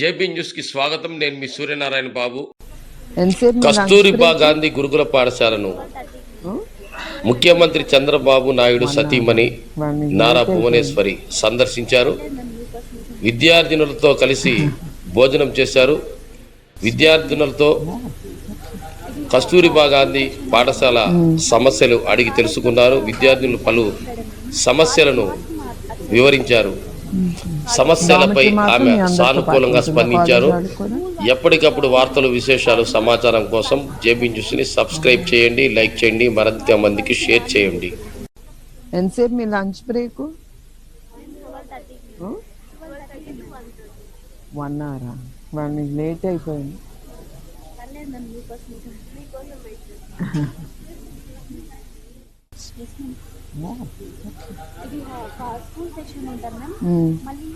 JB న్యూస్కి స్వాగతం. నేను మీ సూర్యనారాయణ బాబు. కస్తూరిబా? గాంధీ గురుకుల పాఠశాలను? ముఖ్యమంత్రి చంద్రబాబు నాయుడు సతీమణి నారా భువనేశ్వరి సందర్శించారు. విద్యార్థినులతో కలిసి భోజనం చేశారు. విద్యార్థినులతో కస్తూరిబా గాంధీ పాఠశాల సమస్యలు అడిగి తెలుసుకున్నారు. విద్యార్థులు పలు సమస్యలను వివరించారు. సమస్యలపై ఆమె సానుకూలంగా స్పందించారు? ఎప్పటికప్పుడు వార్తలు విశేషాలు సమాచారం కోసం జేబీ న్యూస్ని సబ్స్క్రైబ్ చేయండి లైక్ చేయండి మరింత మందికి షేర్ చేయండి. ఎంతసేపు మీ లంచ్ బ్రేక్? వన్ అవరా? లేట్ అయిపోయింది. ఇది స్కూల్ సెక్షన్ మ్యామ్. ఉమ్. మళ్ళీ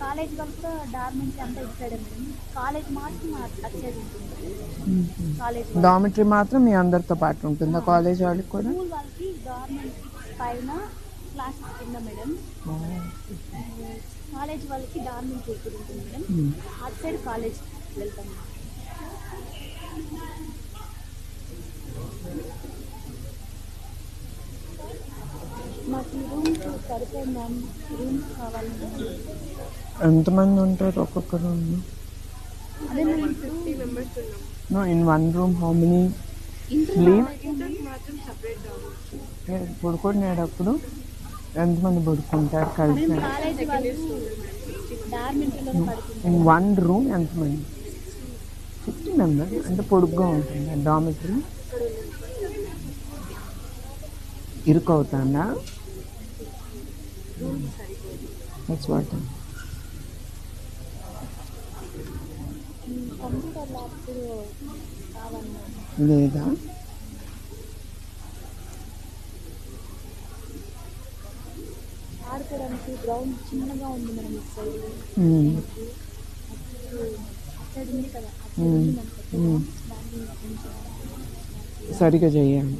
కాలేజ్ అంతా మేడం కాలేజ్ మాత్రం ఉంటుంది. కాలేజ్ మాత్రం మీ అందరితో పాటు ఉంటుందా. కాలేజ్ వాళ్ళకి కూడా? స్కూల్ వాళ్ళకి పైన క్లాసెస్ కింద మేడం. కాలేజ్ వాళ్ళకి డార్మెంట్ ఇక్కడ ఉంటుంది మేడం. అటు సైడ్ కాలేజ్ వెళ్తాం మాకు ఈ రూమ్స్ సరిపోయింది మ్యామ్ రూమ్స్ కావాలి మ్యామ్ ఎంతమంది ఉంటారు ఒక్కొక్క room no in one room how many పడుకునేటప్పుడు ఎంతమంది పడుకుంటారు కలిసి? ఇన్ వన్ రూమ్ ఎంతమంది? ఫిఫ్టీ మెంబర్స్ అంటే పొడుగ్గా ఉంటుంది? డామిటరీ ఇరుకు కావాలి మ్యామ్ లేదా? ఆడుకోవడానికి గ్రౌండ్ చిన్నగా ఉంది మనం సైడ్ సైడ్ కదా మ్మ్. దాన్ని కొంచెం సరిగా చేయాలి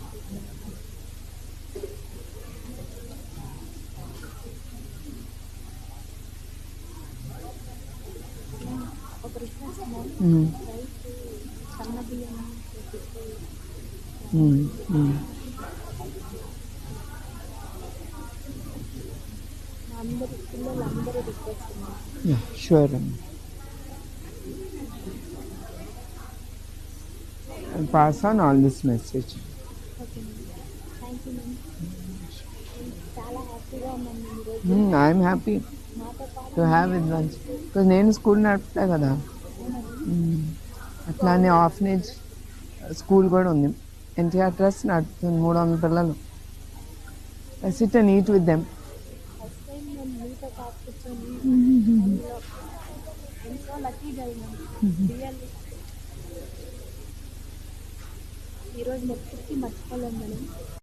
Mm. Mm. Mm. Yeah, sure. I'll pass on all this message. Okay, Thank you, ma'am. Mm, I'm happy to have it once. నేను స్కూల్ నడుపుతా కదా. Mm. అట్లానే ఆఫనేజ్ స్కూల్ కూడా ఉంది. ఎన్టీఆర్ ట్రస్ట్ నడుపుతుంది మూడు వందల పిల్లలు. I sit and eat with them ఈరోజు నెక్స్ట్కి మర్చిపోలేం మేడం